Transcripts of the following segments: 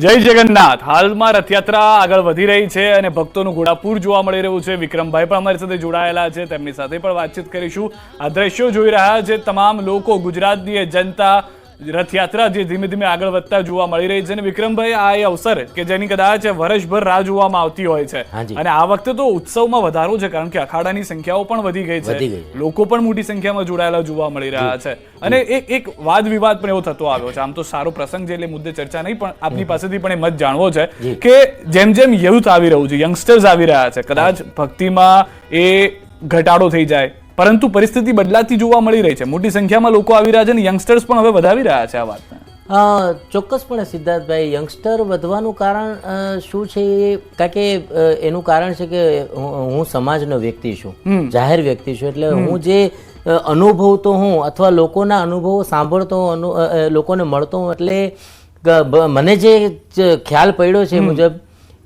જય જગન્નાથ. હાલમાં રથયાત્રા આગળ વધી રહી છે અને ભક્તોનું ઘોડાપૂર જોવા મળી રહ્યું છે. વિક્રમભાઈ પણ અમારી સાથે જોડાયેલા છે. તેમની સાથે પણ વાતચીત કરીશું. આ દ્રશ્યો જોઈ રહ્યા છે તમામ લોકો. ગુજરાતની જનતા રથયાત્રા જે ધીમે ધીમે આગળ વધતા જોવા મળી રહી છે અને વિક્રમભાઈ આ એ અવસર કે જેની કદાચ વર્ષભર રાહ જોવામાં આવતી હોય છે. અને આ વખતે તો ઉત્સવમાં વધારો છે કારણ કે અખાડાની સંખ્યાઓ પણ વધી ગઈ છે. લોકો પણ મોટી સંખ્યામાં જોડાયેલા જોવા મળી રહ્યા છે. અને એક એક વાદ વિવાદ પણ એવો થતો આવ્યો છે. આમ તો સારો પ્રસંગ છે એટલે મુદ્દે ચર્ચા નહીં પણ આપની પાસેથી પણ એ મત જાણવો છે કે જેમ જેમ યુથ આવી રહ્યું છે યંગસ્ટર્સ આવી રહ્યા છે કદાચ ભક્તિમાં એ ઘટાડો થઈ જાય પરંતુ પરિસ્થિતિ બદલાતી જોવા મળી રહી છે. મોટી સંખ્યામાં લોકો આવી રહ્યા છે અને યંગસ્ટર્સ પણ હવે વધાવી રહ્યા છે આ વાતને. ચોક્કસપણે સિદ્ધાર્થભાઈ યંગસ્ટર વધવાનું કારણ શું છે એ? કારણ કે એનું કારણ છે કે હું સમાજનો વ્યક્તિ છું. જાહેર વ્યક્તિ છું. એટલે હું જે અનુભવ અનુભવતો હું અથવા લોકોના અનુભવો સાંભળતો લોકોને મળતો હું એટલે મને જે ખ્યાલ પડ્યો છે મુજબ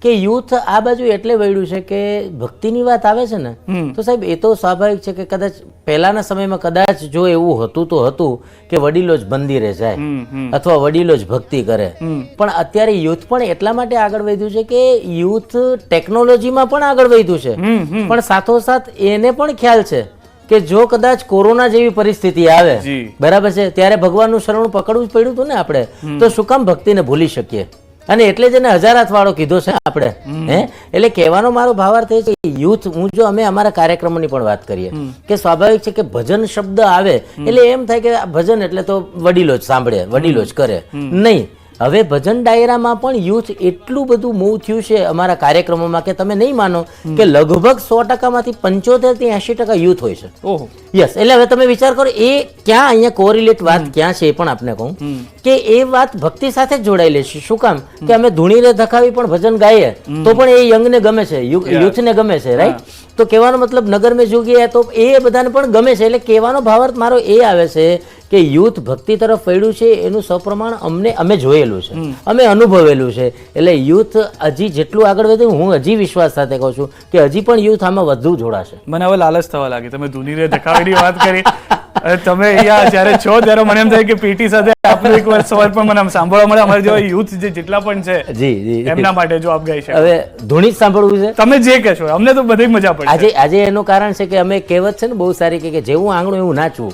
કે યુથ આ બાજુ એટલે વળ્યું છે કે ભક્તિની વાત આવે છે ને તો સાહેબ એ તો સ્વાભાવિક છે કે કદાચ પહેલાના સમયમાં કદાચ જો એવું હતું તો હતું કે વડીલો જ મંદિરે જાય અથવા વડીલો જ ભક્તિ કરે. પણ અત્યારે યુથ પણ એટલા માટે આગળ વધ્યું છે કે યુથ ટેકનોલોજીમાં પણ આગળ વધ્યું છે. પણ સાથોસાથ એને પણ ખ્યાલ છે કે જો કદાચ કોરોના જેવી પરિસ્થિતિ આવે બરાબર છે ત્યારે ભગવાનનું શરણ પકડવું જ પડ્યું હતું ને આપણે. તો શું કામ ભક્તિને ભૂલી શકીએ? અને એટલે જ એને હજારાત વાળો કીધો છે આપણે. હે? એટલે કહેવાનો મારો ભાવાર્થ એ છે કે યુથ હું જો અમે અમારા કાર્યક્રમોની પણ વાત કરીએ કે સ્વાભાવિક છે કે ભજન શબ્દ આવે એટલે એમ થાય કે ભજન એટલે તો વડીલો જ સાંભળે વડીલો જ કરે. નહીં. હવે ભજન ડાયરામાં પણ યુથ એટલું બધું મૂવ થયું છે અમારા કાર્યક્રમોમાં કે તમે નહીં માનો કે લગભગ સો ટકામાંથી પંચોતેરથી એંશી ટકા યુથ હોય છે. યસ એટલે હવે તમે વિચાર કરો એ ક્યાં અહીંયા કોરિલેટ વાત ક્યાં છે એ પણ આપને કહું કે એ વાત ભક્તિ સાથે જોડાયેલી છે. શું કામ? કે અમે ધૂણીને ધખાવી પણ ભજન ગાઈએ તો પણ એ યંગને ગમે છે યુથને ગમે છે રાઈટ તો કહેવાનો મતલબ નગર મેં જોગીએ તો એ બધાને પણ ગમે છે એટલે કહેવાનો ભાવાર્થ મારો એ આવે છે કે યુથ ભક્તિ તરફ વળ્યું છે એનું સપ્રમાણ અમને અમે જોયેલું છે. અમે અનુભવેલું છે. એટલે યુથ હજી જેટલું આગળ વધે હું હજી વિશ્વાસ સાથે કહું છું કે હજી પણ યુથ આમાં વધુ જોડાશે. મને હવે લાલચ થવા લાગી. તમે ધૂનીને ધકાવીની વાત કરી. તમે અહીંયા જ્યારે છો ત્યારે મને એમ થાય કે પીટી સાથે આપણો એક વર્ષ સવાલ પણ મને આમ સાંભળવા મળે. અમારા જેવા યુથ જે જેટલા પણ છે જી જી. એમના માટે જો આપ ગાઈ હવે ધૂણી જ સાંભળવું છે? તમે જે કહેશો અમને તો બધી મજા પડે આજે આજે એનું કારણ છે કે અમે કહેવત છે ને બહુ સારી કે જે જેવું આંગણું એવું નાચવું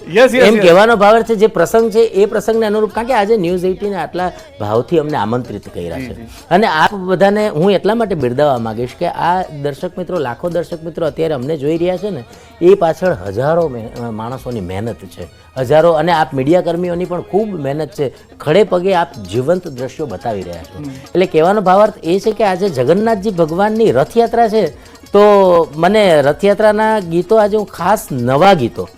એમ. કહેવાનો ભાવ છે જે પ્રસંગ છે એ પ્રસંગને અનુરૂપ કારણ કે આજે ન્યૂઝ એઇટીને આટલા ભાવથી અમને આમંત્રિત કર્યા છે. અને આ બધાને હું એટલા માટે બિરદાવવા માંગીશ કે આ દર્શક મિત્રો લાખો દર્શક મિત્રો અત્યારે અમને જોઈ રહ્યા છે ને એ પાછળ હજારો માણસોની મહેનત છે. હજારો અને આપ મીડિયાકર્મીઓની પણ ખૂબ મહેનત છે. ખડે પગે આપ જીવંત દ્રશ્યો બતાવી રહ્યા છો. એટલે કહેવાનો ભાવાર્થ એ છે કે આજે જગન્નાથજી ભગવાનની રથયાત્રા છે તો મને રથયાત્રાના ગીતો આજે હું ખાસ નવા ગીતો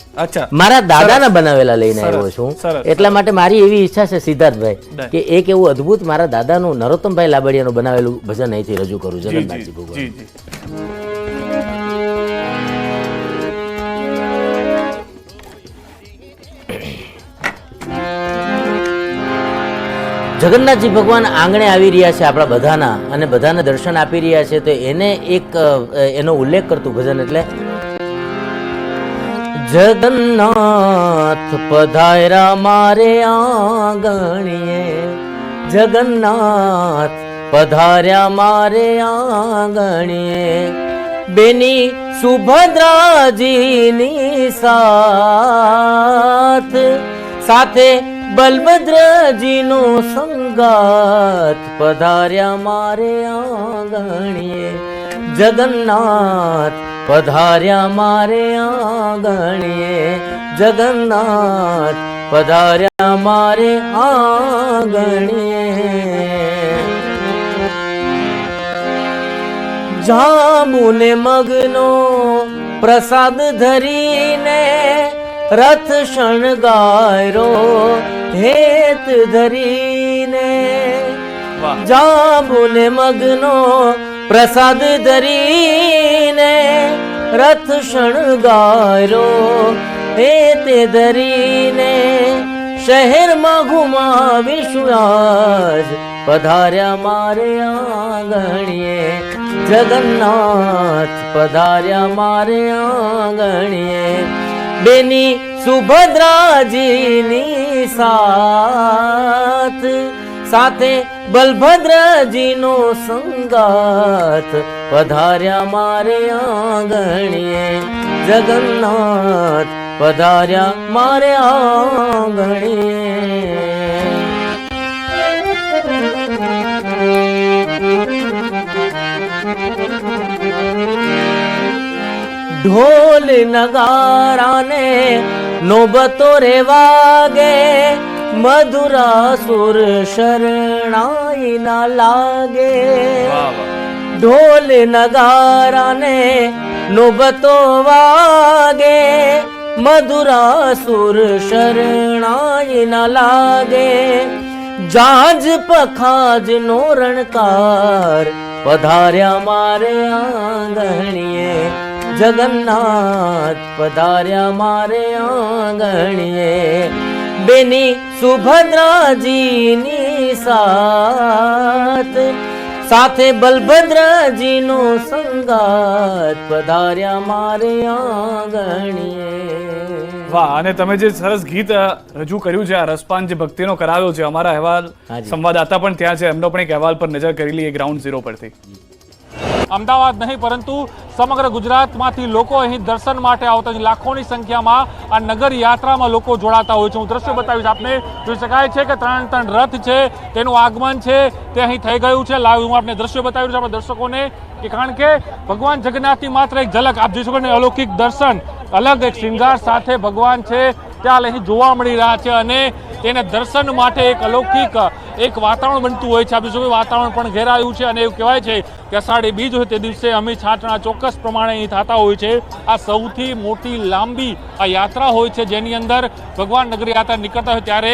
મારા દાદાના બનાવેલા લઈને આવ્યો છું. એટલા માટે મારી એવી ઈચ્છા છે સિદ્ધાર્થભાઈ કે એક એવું અદ્ભુત મારા દાદાનું નરોત્તમભાઈ લાબડિયાનું બનાવેલું ભજન અહીંથી રજૂ કરું જગન્નાથજી ભગવાન જગન્નાથજી ભગવાન આંગણે આવી રહ્યા છે આપણા બધાના અને બધાને દર્શન આપી રહ્યા છે, તો એને એક એનો ઉલ્લેખ કરતું ભજન એટલે, જગન્નાથ પધાર્યા મારે આંગણીએ, જગન્નાથ પધાર્યા મારે આંગણીએ, બેની સુભદ્રાજીની સાથ, સાથે બલભદ્રજીનો સંગાત પધાર્યા મારે આંગણીએ. જગન્નાથ પધાર્યા મારે આંગણીએ. જગન્નાથ પધાર્યા મારે આંગણીએ. જામુને મગનો પ્રસાદ ધરીને રથ શણગારો હેત ધરીને. જાંબુને મગનો પ્રસાદ ધરીને રથ શણગારો. હેતે ધરીને શહેરમાં ઘુમાવીશું આજ. પધાર્યા મારે આંગણીએ. જગન્નાથ પધાર્યા મારે આંગણીએ. બેની સુભદ્રાજીની સાથ સાથે બલભદ્રજીનો સંગાત પધાર્યા મારે આંગણીએ. જગન્નાથ પધાર્યા મારે આંગણીએ. ઢોલ નગારાને નોબતો રે વાગે મધુરા સુર શરણાઈ ના લાગે ઢોલ નગારાને નોબતો વાગે મધુરા સુર શરણાઈ ના લાગે. જાજ પખાજ નો રણકાર પધાર્યા મારે આંગણીએ જગન્નાથ પધાર્યા મારે આંગણીએ. બેની સુભદ્રાજીની સાથ સાથે બલભદ્રજીનો સંગાત પધાર્યા મારે આંગણીએ. વાહ અને તમે જે સરસ ગીત રજૂ કર્યું છે આ રસપાન જે ભક્તિનો કરાવ્યો છે અમારા અહેવાલ. સંવાદદાતા પણ ત્યાં છે એમનો પણ એક અહેવાલ પર નજર કરી લઈએ ગ્રાઉન્ડ ઝીરો પરથી. અમદાવાદ નહીં પરંતુ સમગ્ર ગુજરાતમાંથી લોકો અહીં દર્શન માટે આવતા હોય લાખોની સંખ્યામાં આ નગર યાત્રામાં લોકો જોડાતા હોય છે. હું દ્રશ્ય બતાવીશ આપને. જોઈ શકાય છે કે ત્રણ ત્રણ રથ છે. તેનું આગમન છે. તે અહીં થઈ ગયું છે. લાઈવ હું આપને દ્રશ્ય બતાવ્યું છે આપણા દર્શકોને. કે કારણ કે ભગવાન જગન્નાથની માત્ર એક ઝલક આપ જોઈ શકો ને, અલૌકિક દર્શન. અલગ એક શૃંગાર સાથે ભગવાન છે. ત્યાં અહીં જોવા મળી રહ્યા છે અને તેને દર્શન માટે એક અલૌકિક, એક વાતાવરણ બનતું હોય છે. આ બીજું વાતાવરણ પણ ઘેરાયું છે અને એવું કહેવાય છે કે અષાઢી બીજ હોય તે દિવસે અમી છાંટણા ચોક્કસ પ્રમાણે અહીં થતા હોય છે. આ સૌથી મોટી લાંબી આ યાત્રા હોય છે જેની અંદર ભગવાન નગરી યાત્રા નીકળતા હોય ત્યારે